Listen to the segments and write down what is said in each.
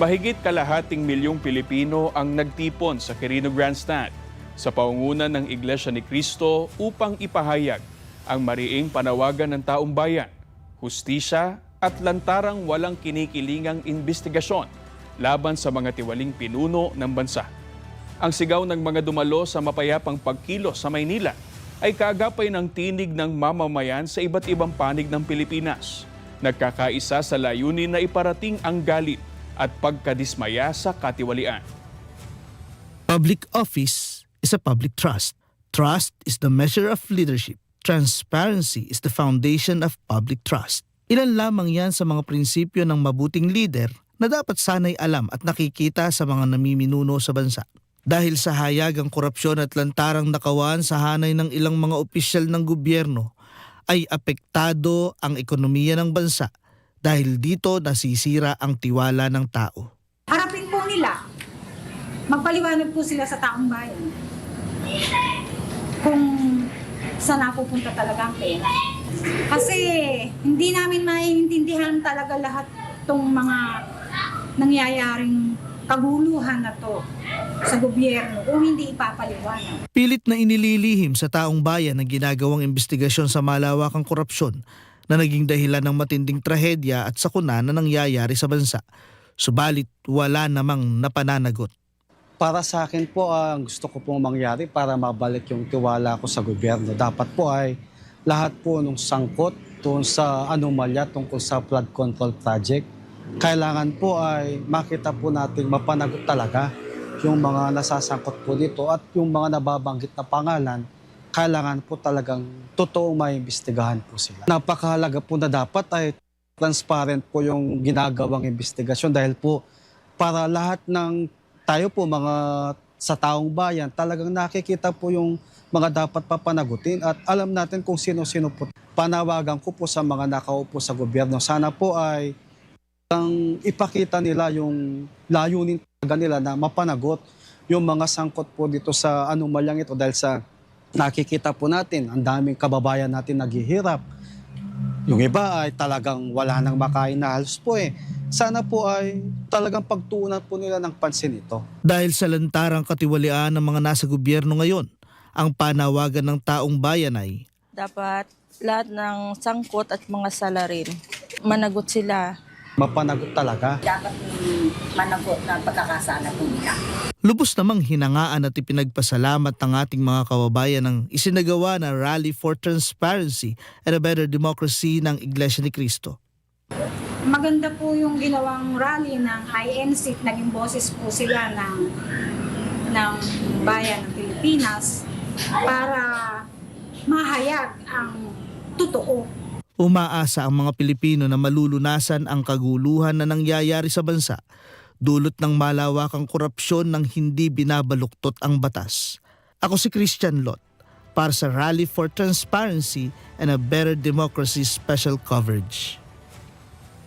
Mahigit kalahating milyong Pilipino ang nagtipon sa Quirino Grandstand sa paungunan ng Iglesia ni Cristo upang ipahayag ang mariing panawagan ng taong bayan, hustisya at lantarang walang kinikilingang investigasyon laban sa mga tiwaling pinuno ng bansa. Ang sigaw ng mga dumalo sa mapayapang pagkilo sa Maynila ay kaagapay ng tinig ng mamamayan sa iba't ibang panig ng Pilipinas. Nagkakaisa sa layunin na iparating ang galit at pagkadismaya sa katiwalian. Public office is a public trust. Trust is the measure of leadership. Transparency is the foundation of public trust. Ilan lamang yan sa mga prinsipyo ng mabuting leader na dapat sanay alam at nakikita sa mga namiminuno sa bansa. Dahil sa hayagang korupsyon at lantarang nakawan sa hanay ng ilang mga opisyal ng gobyerno, ay apektado ang ekonomiya ng bansa dahil dito nasisira ang tiwala ng tao. harapin po nila. Magpaliwanag po sila sa taong bayan. Kung saan napupunta talaga ang pera. Kasi hindi namin maiintindihan talaga lahat tong mga nangyayaring kaguluhan na to sa gobyerno kung hindi ipapaliwanag. Pilit na inililihim sa taong bayan ang ginagawang investigasyon sa malawakang korupsyon na naging dahilan ng matinding trahedya at sakuna na nangyayari sa bansa. Subalit wala namang napananagot. Para sa akin po, ang gusto ko pong mangyari para mabalik yung tiwala ko sa gobyerno. Dapat po ay lahat po nung sangkot tungkol sa anomalya tungkol sa flood control project, kailangan po ay makita po natin mapanagot talaga yung mga nasasangkot po dito at yung mga nababanggit na pangalan, kailangan po talagang totoong maimbestigahan po sila. Napakahalaga po na dapat ay transparent po yung ginagawang investigasyon dahil po para lahat ng tayo po mga sa taong bayan talagang nakikita po yung mga dapat papanagutin at alam natin kung sino-sino po. Panawagan ko po sa mga nakaupo sa gobyerno. Sana po ay ang ipakita nila yung layunin talaga nila na mapanagot yung mga sangkot po dito sa anomalyang ito dahil sa nakikita po natin, ang daming kababayan natin naghihirap. Yung iba ay talagang wala nang makain na halos po eh. Sana po ay talagang pagtuunan po nila ng pansin ito. Dahil sa lantarang katiwalian ng mga nasa gobyerno ngayon, ang panawagan ng taong bayan ay dapat lahat ng sangkot at mga salarin, managot sila. Mapanagot talaga. dapat managot na pagkakasala po nila. Lubos namang hinangaan at ipinagpasalamat ng ating mga kababayan ng isinagawa na Rally for Transparency and a Better Democracy ng Iglesia ni Cristo. Maganda po yung ginawang rally ng INC. Naging boses po sila ng, ng bayan ng Pilipinas para mahayag ang totoo Umaasa ang mga Pilipino na malulunasan ang kaguluhan na nangyayari sa bansa dulot ng malawakang korupsyon ng hindi binabaluktot ang batas. Ako si Christian Lot para sa Rally for Transparency and a Better Democracy Special Coverage.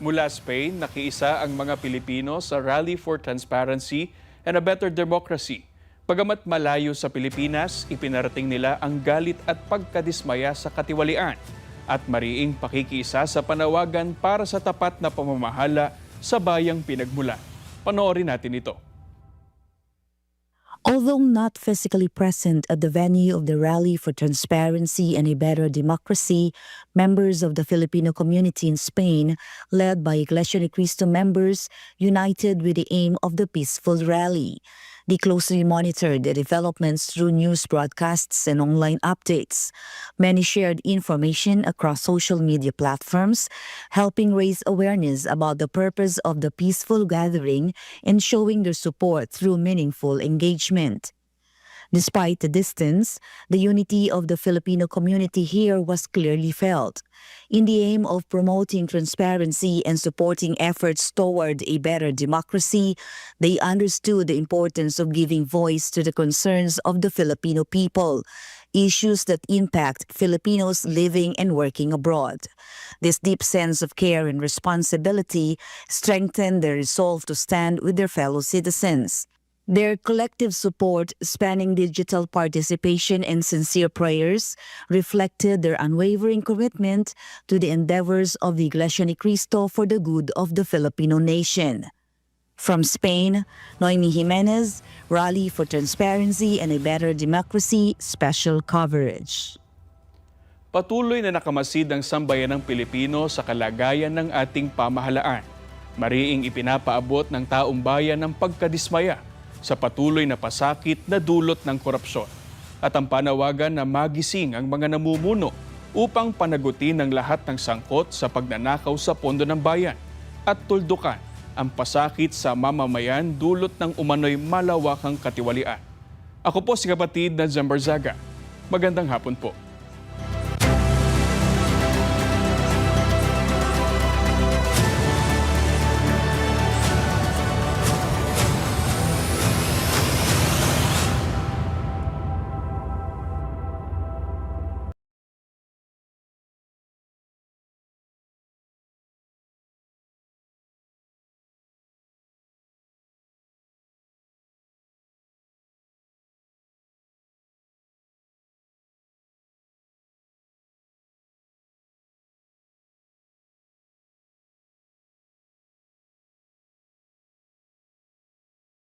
Mula Spain, nakiisa ang mga Pilipino sa Rally for Transparency and a Better Democracy. Pagamat malayo sa Pilipinas, ipinarating nila ang galit at pagkadismaya sa katiwalian at mariing pakikiisa sa panawagan para sa tapat na pamamahala sa bayang pinagmula. Panoorin natin ito. Although not physically present at the venue of the Rally for Transparency and a Better Democracy, members of the Filipino community in Spain, led by Iglesia ni Cristo members, united with the aim of the peaceful rally. They closely monitored the developments through news broadcasts and online updates. Many shared information across social media platforms, helping raise awareness about the purpose of the peaceful gathering and showing their support through meaningful engagement. Despite the distance, the unity of the Filipino community here was clearly felt. In the aim of promoting transparency and supporting efforts toward a better democracy, they understood the importance of giving voice to the concerns of the Filipino people, issues that impact Filipinos living and working abroad. This deep sense of care and responsibility strengthened their resolve to stand with their fellow citizens. Their collective support, spanning digital participation and sincere prayers, reflected their unwavering commitment to the endeavors of the Iglesia ni Cristo for the good of the Filipino nation. From Spain, Noemi Jimenez, Rally for Transparency and a Better Democracy Special Coverage. Patuloy na nakamasid ang sambayan ng Pilipino sa kalagayan ng ating pamahalaan. Mariing ipinapaabot ng taong bayan ng pagkadismaya sa patuloy na pasakit na dulot ng korupsyon at ang panawagan na magising ang mga namumuno upang panagutin ang lahat ng sangkot sa pagnanakaw sa pondo ng bayan at tuldukan ang pasakit sa mamamayan dulot ng umano'y malawakang katiwalian. Ako po si kapatid na Zambarzaga. Magandang hapon po.